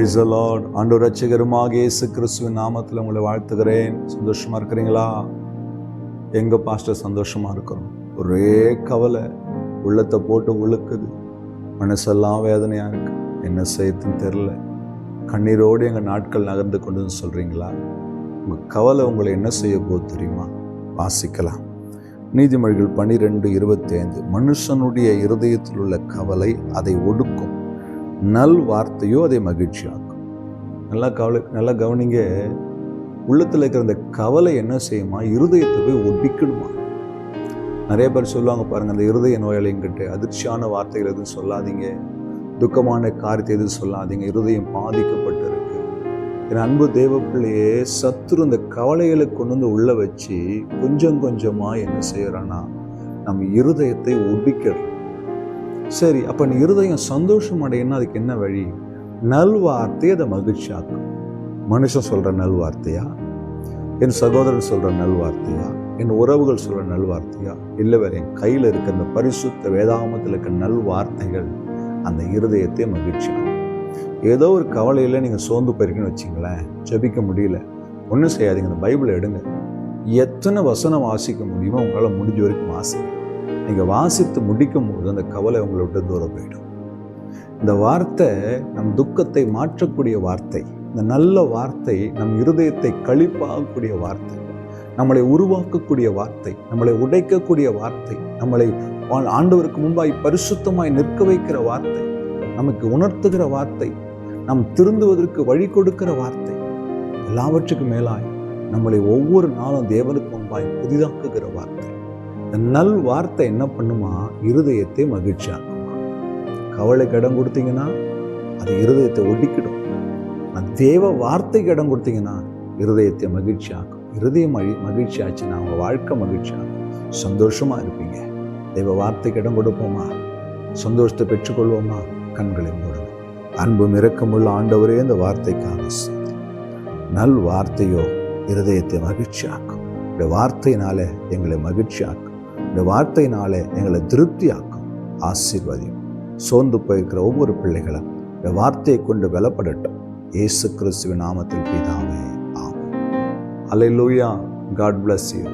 Price allot ஆண்டு ரட்சகருமாக இயேசு கிறிஸ்துவின் நாமத்தில் உங்களை வாழ்த்துகிறேன். சந்தோஷமாக இருக்கிறீங்களா? எங்கள் பாஸ்டர் சந்தோஷமாக இருக்கிறோம். ஒரே கவலை. உள்ளத்தை போட்டு உழுக்குது. மனசெல்லாம் வேதனையாக இருக்கு. என்ன செய்யத்துன்னு தெரில கண்ணீரோடு எங்கள் நாட்கள் நகர்ந்து கொண்டுன்னு சொல்கிறீங்களா உங்கள் கவலை உங்களை என்ன செய்ய போது தெரியுமா? வாசிக்கலாம். நீதிமொழிகள் பன்னிரெண்டு இருபத்தி ஐந்து மனுஷனுடைய இருதயத்தில் உள்ள கவலை அதை ஒடுக்கும். நல் வார்த்தையோ அதை மகிழ்ச்சியாக்கும் நல்லா கவலை நல்லா கவனிங்க. உள்ளத்தில் இருக்கிற அந்த கவலை என்ன செய்யுமா? இருதயத்தை போய் ஒப்பிக்கிடுமா நிறைய பேர் சொல்லுவாங்க பாருங்கள் அந்த இருதய நோயாளிங்கிட்ட அதிர்ச்சியான வார்த்தைகள் எதுவும் சொல்லாதீங்க. துக்கமான காரியத்தை எதுவும் சொல்லாதீங்க. இருதயம் பாதிக்கப்பட்டு இருக்கு என் அன்பு தேவ பிள்ளையே சத்துரு இந்த கவலைகளை கொண்டு வந்து உள்ளே வச்சு கொஞ்சம் கொஞ்சமாக என்ன செய்கிறான்னா நம்ம இருதயத்தை ஒப்பிக்கிறோம் சரி அப்போ நீ இருதயம் சந்தோஷம் அடையணும் அதுக்கு என்ன வழி? நல்வார்த்தையை அதை மகிழ்ச்சியாக்கும். மனுஷன் சொல்கிற நல்வார்த்தையா என் சகோதரன் சொல்கிற நல்வார்த்தையா என் உறவுகள் சொல்கிற நல்வார்த்தையா இல்லை வேறு என் கையில் இருக்க இந்த பரிசுத்த வேதாமத்தில் இருக்க நல்வார்த்தைகள் அந்த இருதயத்தை மகிழ்ச்சியாகும் ஏதோ ஒரு கவலையில் நீங்கள் சோர்ந்து போயிருக்குன்னு வச்சிங்களேன் ஜபிக்க முடியல. ஒன்றும் செய்யாதீங்க இந்த பைபிளை எடுங்க. எத்தனை வசனம் வாசிக்க முடியுமோ உங்களால் முடிஞ்ச வரைக்கும் வாசிங்க. நீங்கள் வாசித்து முடிக்கும் போது அந்த கவலை உங்களை விட்டு தூரம் போயிடும். இந்த வார்த்தை நம் துக்கத்தை மாற்றக்கூடிய வார்த்தை இந்த நல்ல வார்த்தை நம் இருதயத்தை கழிப்பாகக்கூடிய வார்த்தை நம்மளை உருவாக்கக்கூடிய வார்த்தை நம்மளை உடைக்கக்கூடிய வார்த்தை நம்மளை ஆண்டவருக்கு முன்பாய் பரிசுத்தமாய் நிற்க வைக்கிற வார்த்தை நமக்கு உணர்த்துகிற வார்த்தை நம் திருந்துவதற்கு வழி கொடுக்கிற வார்த்தை எல்லாவற்றுக்கும் மேலாய் நம்மளை ஒவ்வொரு நாளும் தேவனுக்கு முன்பாய் புதிதாக்குகிற வார்த்தை. நல் வார்த்தை என்ன பண்ணுமா? இருதயத்தை மகிழ்ச்சியாக்குமா? கவலைக்கு இடம் கொடுத்தீங்கன்னா அது இருதயத்தை ஒடுக்கிடும். நான் தேவ வார்த்தைக்கு இடம் கொடுத்தீங்கன்னா இருதயத்தை மகிழ்ச்சியாக்கும். இருதயம் மகி மகிழ்ச்சி ஆச்சுன்னா அவங்க வாழ்க்கை மகிழ்ச்சியாகும். சந்தோஷமாக இருப்பீங்க. தெய்வ வார்த்தைக்கு இடம் கொடுப்போமா? சந்தோஷத்தை பெற்றுக்கொள்வோமா? கண்களை மூடணும். அன்பும் இரக்கமுள்ள ஆண்டவரே இந்த வார்த்தைக்காக நல் வார்த்தையோ இருதயத்தை மகிழ்ச்சியாக்கும். இந்த வார்த்தையினால எங்களை மகிழ்ச்சியாக்கும். இந்த வார்த்தையினால எங்களை திருப்தியாக்கும் ஆசீர்வதியும். சோர்ந்து போயிருக்கிற ஒவ்வொரு பிள்ளைகளும் இந்த வார்த்தையை கொண்டு வெலப்படட்டும். இயேசு கிறிஸ்துவின் நாமத்தில் பிதாவே அலை லூயா காட் பிளஸ் யூ